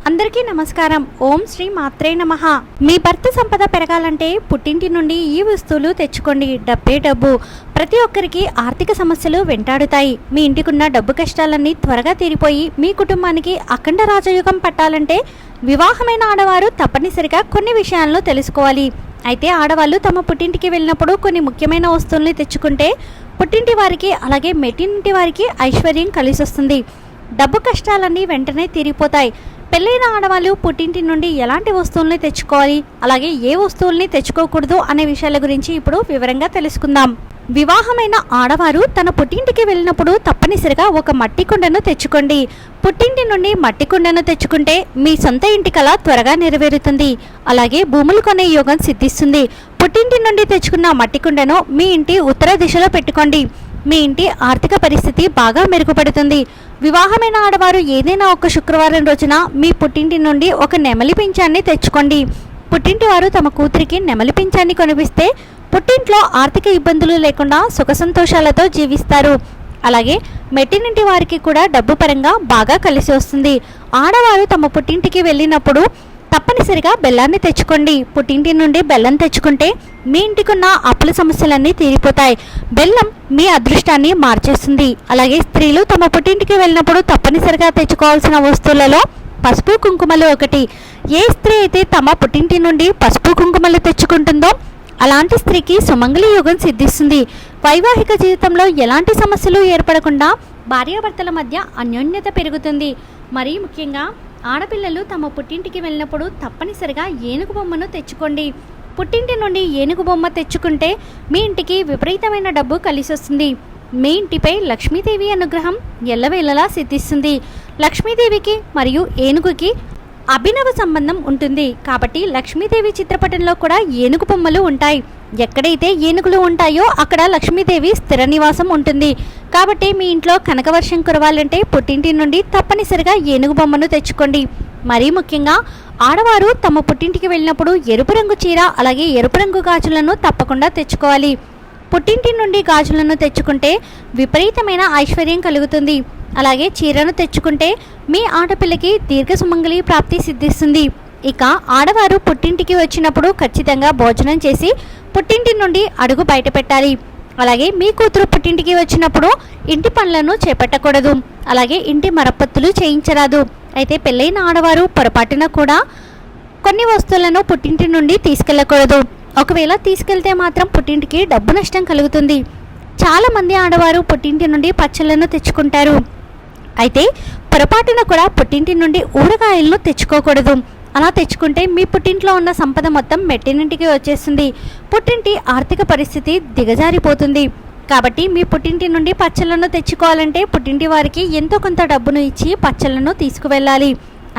అందరికీ నమస్కారం. ఓం శ్రీ మాత్రే నమ. మీ భర్త సంపద పెరగాలంటే పుట్టింటి నుండి ఈ వస్తువులు తెచ్చుకోండి. డబ్బే డబ్బు. ప్రతి ఒక్కరికి ఆర్థిక సమస్యలు వెంటాడుతాయి. మీ ఇంటికున్న డబ్బు కష్టాలన్నీ త్వరగా తీరిపోయి మీ కుటుంబానికి అఖండ రాజయుగం పట్టాలంటే వివాహమైన ఆడవారు తప్పనిసరిగా కొన్ని విషయాలను తెలుసుకోవాలి. అయితే ఆడవాళ్ళు తమ పుట్టింటికి వెళ్ళినప్పుడు కొన్ని ముఖ్యమైన వస్తువుల్ని తెచ్చుకుంటే పుట్టింటి వారికి అలాగే మెట్టింటి వారికి ఐశ్వర్యం కలిసి వస్తుంది డబ్బు కష్టాలన్నీ వెంటనే తీరిపోతాయి. పెళ్ళైన ఆడవాళ్ళు పుట్టింటి నుండి ఎలాంటి వస్తువుల్ని తెచ్చుకోవాలి? అలాగే ఏ వస్తువుల్ని తెచ్చుకోకూడదు అనే విషయాల గురించి ఇప్పుడు వివరంగా తెలుసుకుందాం. వివాహమైన ఆడవారు తన పుట్టింటికి వెళ్ళినప్పుడు తప్పనిసరిగా ఒక మట్టి కుండను తెచ్చుకోండి. పుట్టింటి నుండి మట్టి కుండను తెచ్చుకుంటే మీ సొంత ఇంటి కల త్వరగా నెరవేరుతుంది. అలాగే భూములు కొనే యోగం సిద్ధిస్తుంది. పుట్టింటి నుండి తెచ్చుకున్న మట్టి కుండను మీ ఇంటి ఉత్తర దిశలో పెట్టుకోండి. మీ ఇంటి ఆర్థిక పరిస్థితి బాగా మెరుగుపడుతుంది. వివాహమైన ఆడవారు ఏదైనా ఒక శుక్రవారం రోజున మీ పుట్టింటి నుండి ఒక నెమలి పింఛాన్ని తెచ్చుకోండి. పుట్టింటి వారు తమ కూతురికి నెమలి పింఛాన్ని కొనిపిస్తే పుట్టింట్లో ఆర్థిక ఇబ్బందులు లేకుండా సుఖ సంతోషాలతో జీవిస్తారు. అలాగే మెట్టినింటి వారికి కూడా డబ్బు పరంగా బాగా కలిసి వస్తుంది. ఆడవారు తమ పుట్టింటికి వెళ్ళినప్పుడు తప్పనిసరిగా బెల్లాన్ని తెచ్చుకోండి. పుట్టింటి నుండి బెల్లం తెచ్చుకుంటే మీ ఇంటికున్న అప్పుల సమస్యలన్నీ తీరిపోతాయి. బెల్లం మీ అదృష్టాన్ని మార్చేస్తుంది. అలాగే స్త్రీలు తమ పుట్టింటికి వెళ్ళినప్పుడు తప్పనిసరిగా తెచ్చుకోవాల్సిన వస్తువులలో పసుపు కుంకుమలు ఒకటి. ఏ స్త్రీ అయితే తమ పుట్టింటి నుండి పసుపు కుంకుమలు తెచ్చుకుంటుందో అలాంటి స్త్రీకి సుమంగళి యోగం సిద్ధిస్తుంది. వైవాహిక జీవితంలో ఎలాంటి సమస్యలు ఏర్పడకుండా భార్యాభర్తల మధ్య అన్యోన్యత పెరుగుతుంది. మరీ ముఖ్యంగా ఆడపిల్లలు తమ పుట్టింటికి వెళ్ళినప్పుడు తప్పనిసరిగా ఏనుగు బొమ్మను తెచ్చుకోండి. పుట్టింటి నుండి ఏనుగు బొమ్మ తెచ్చుకుంటే మీ ఇంటికి విపరీతమైన డబ్బు కలిసి వస్తుంది మీ ఇంటిపై లక్ష్మీదేవి అనుగ్రహం ఎల్లవేళలా సిద్ధిస్తుంది. లక్ష్మీదేవికి మరియు ఏనుగుకి అభినవ సంబంధం ఉంటుంది. కాబట్టి లక్ష్మీదేవి చిత్రపటంలో కూడా ఏనుగు బొమ్మలు ఉంటాయి. ఎక్కడైతే ఏనుగులు ఉంటాయో అక్కడ లక్ష్మీదేవి స్థిర నివాసం ఉంటుంది. కాబట్టి మీ ఇంట్లో కనకవర్షం కురవాలంటే పుట్టింటి నుండి తప్పనిసరిగా ఏనుగు బొమ్మను తెచ్చుకోండి. మరీ ముఖ్యంగా ఆడవారు తమ పుట్టింటికి వెళ్ళినప్పుడు ఎరుపు రంగు చీర అలాగే ఎరుపు రంగు గాజులను తప్పకుండా తెచ్చుకోవాలి. పుట్టింటి నుండి గాజులను తెచ్చుకుంటే విపరీతమైన ఐశ్వర్యం కలుగుతుంది. అలాగే చీరను తెచ్చుకుంటే మీ ఆడపిల్లకి దీర్ఘ సుమంగళి ప్రాప్తి సిద్ధిస్తుంది. ఇక ఆడవారు పుట్టింటికి వచ్చినప్పుడు ఖచ్చితంగా భోజనం చేసి పుట్టింటి నుండి అడుగు బయట పెట్టాలి అలాగే మీ కూతురు పుట్టింటికి వచ్చినప్పుడు ఇంటి పనులను చేపట్టకూడదు. అలాగే ఇంటి మరపత్తులు చేయించరాదు. అయితే పెళ్ళైన ఆడవారు పొరపాటున కూడా కొన్ని వస్తువులను పుట్టింటి నుండి తీసుకెళ్ళకూడదు. ఒకవేళ తీసుకెళ్తే మాత్రం పుట్టింటికి డబ్బు నష్టం కలుగుతుంది. చాలామంది ఆడవారు పుట్టింటి నుండి పచ్చళ్ళను తెచ్చుకుంటారు. అయితే పొరపాటున కూడా పుట్టింటి నుండి ఊరగాయలను తెచ్చుకోకూడదు. అలా తెచ్చుకుంటే మీ పుట్టింట్లో ఉన్న సంపద మొత్తం మెట్టినింటికి వచ్చేస్తుంది. పుట్టింటి ఆర్థిక పరిస్థితి దిగజారిపోతుంది. కాబట్టి మీ పుట్టింటి నుండి పచ్చళ్ళను తెచ్చుకోవాలంటే పుట్టింటి వారికి ఎంతో కొంత డబ్బును ఇచ్చి పచ్చళ్ళను తీసుకువెళ్ళాలి.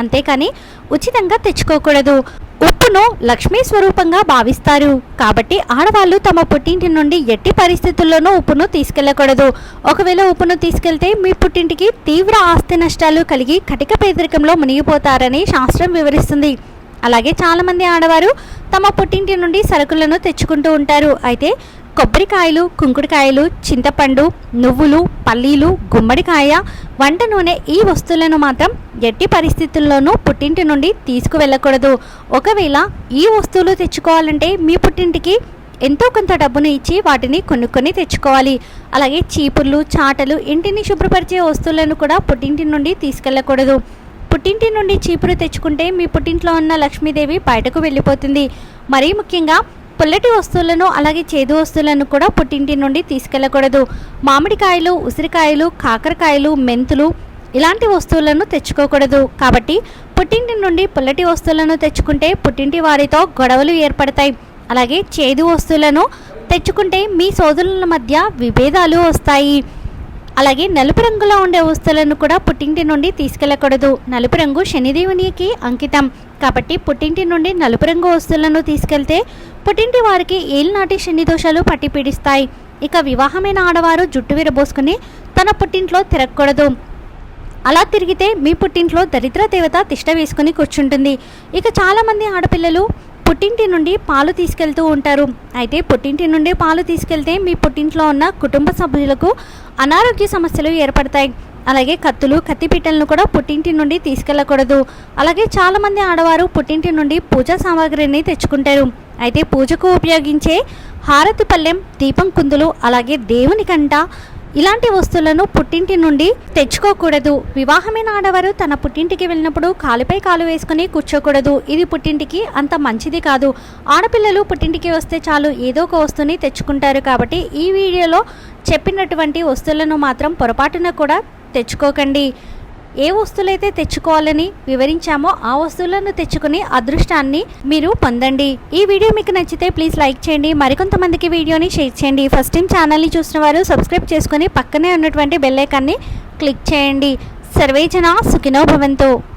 అంతేకాని ఉచితంగా తెచ్చుకోకూడదు. ఉప్పును లక్ష్మీ స్వరూపంగా భావిస్తారు. కాబట్టి ఆడవాళ్ళు తమ పుట్టింటి నుండి ఎట్టి పరిస్థితుల్లోనూ ఉప్పును తీసుకెళ్ళకూడదు ఒకవేళ ఉప్పును తీసుకెళ్తే మీ పుట్టింటికి తీవ్ర ఆస్తి నష్టాలు కలిగి కటిక పేదరికంలో మునిగిపోతారని శాస్త్రం వివరిస్తుంది. అలాగే చాలామంది ఆడవారు తమ పుట్టింటి నుండి సరుకులను తెచ్చుకుంటూ ఉంటారు. అయితే కొబ్బరికాయలు కుంకుడుకాయలు చింతపండు నువ్వులు పల్లీలు గుమ్మడికాయ వంట నూనె ఈ వస్తువులను మాత్రం ఎట్టి పరిస్థితుల్లోనూ పుట్టింటి నుండి తీసుకువెళ్ళకూడదు. ఒకవేళ ఈ వస్తువులు తెచ్చుకోవాలంటే మీ పుట్టింటికి ఎంతో కొంత డబ్బును ఇచ్చి వాటిని కొనుక్కొని తెచ్చుకోవాలి. అలాగే చీపుర్లు చాటలు ఇంటిని శుభ్రపరిచే వస్తువులను కూడా పుట్టింటి నుండి తీసుకెళ్ళకూడదు. పుట్టింటి నుండి చీపురు తెచ్చుకుంటే మీ పుట్టింట్లో ఉన్న లక్ష్మీదేవి బయటకు వెళ్ళిపోతుంది. మరీ ముఖ్యంగా పుల్లటి వస్తువులను అలాగే చేదు వస్తువులను కూడా పుట్టింటి నుండి తీసుకెళ్ళకూడదు మామిడికాయలు ఉసిరికాయలు కాకరకాయలు మెంతులు ఇలాంటి వస్తువులను తెచ్చుకోకూడదు. కాబట్టి పుట్టింటి నుండి పుల్లటి వస్తువులను తెచ్చుకుంటే పుట్టింటి వారితో గొడవలు ఏర్పడతాయి. అలాగే చేదు వస్తువులను తెచ్చుకుంటే మీ సోదరుల మధ్య విభేదాలు వస్తాయి. అలాగే నలుపు రంగులో ఉండే వస్తువులను కూడా పుట్టింటి నుండి తీసుకెళ్ళకూడదు నలుపు రంగు శనిదేవునికి అంకితం. కాబట్టి పుట్టింటి నుండి నలుపు రంగు వస్తువులను తీసుకెళ్తే పుట్టింటి వారికి ఏలినాటి శని దోషాలు పట్టి పీడిస్తాయి. ఇక వివాహమైన ఆడవారు జుట్టు విరబోసుకుని తన పుట్టింట్లో తిరగకూడదు. అలా తిరిగితే మీ పుట్టింట్లో దరిద్ర దేవత తిష్ట వేసుకుని కూర్చుంటుంది. ఇక చాలామంది ఆడపిల్లలు పుట్టింటి నుండి పాలు తీసుకెళ్తూ ఉంటారు. అయితే పుట్టింటి నుండి పాలు తీసుకెళ్తే మీ పుట్టింట్లో ఉన్న కుటుంబ సభ్యులకు అనారోగ్య సమస్యలు ఏర్పడతాయి. అలాగే కత్తులు కత్తిపీటలను కూడా పుట్టింటి నుండి తీసుకెళ్ళకూడదు అలాగే చాలామంది ఆడవారు పుట్టింటి నుండి పూజా సామాగ్రిని తెచ్చుకుంటారు. అయితే పూజకు ఉపయోగించే హారతి పళ్ళెం దీపం కుందులు అలాగే దేవుని కంట ఇలాంటి వస్తువులను పుట్టింటి నుండి తెచ్చుకోకూడదు. వివాహమైన ఆడవారు తన పుట్టింటికి వెళ్ళినప్పుడు కాలుపై కాలు వేసుకుని కూర్చోకూడదు. ఇది పుట్టింటికి అంత మంచిది కాదు. ఆడపిల్లలు పుట్టింటికి వస్తే చాలు ఏదో ఒక వస్తువుని తెచ్చుకుంటారు కాబట్టి ఈ వీడియోలో చెప్పినటువంటి వస్తువులను మాత్రం పొరపాటున కూడా తెచ్చుకోకండి. ఏ వస్తువులైతే తెచ్చుకోవాలని వివరించామో ఆ వస్తువులను తెచ్చుకుని అదృష్టాన్ని మీరు పొందండి. ఈ వీడియో మీకు నచ్చితే ప్లీజ్ లైక్ చేయండి. మరికొంతమందికి వీడియోని షేర్ చేయండి. ఫస్ట్ టైం ఛానల్ని చూసిన వారు సబ్స్క్రైబ్ చేసుకుని పక్కనే ఉన్నటువంటి బెల్లైకాన్ని క్లిక్ చేయండి. సర్వేజన సుఖినో భవంతు.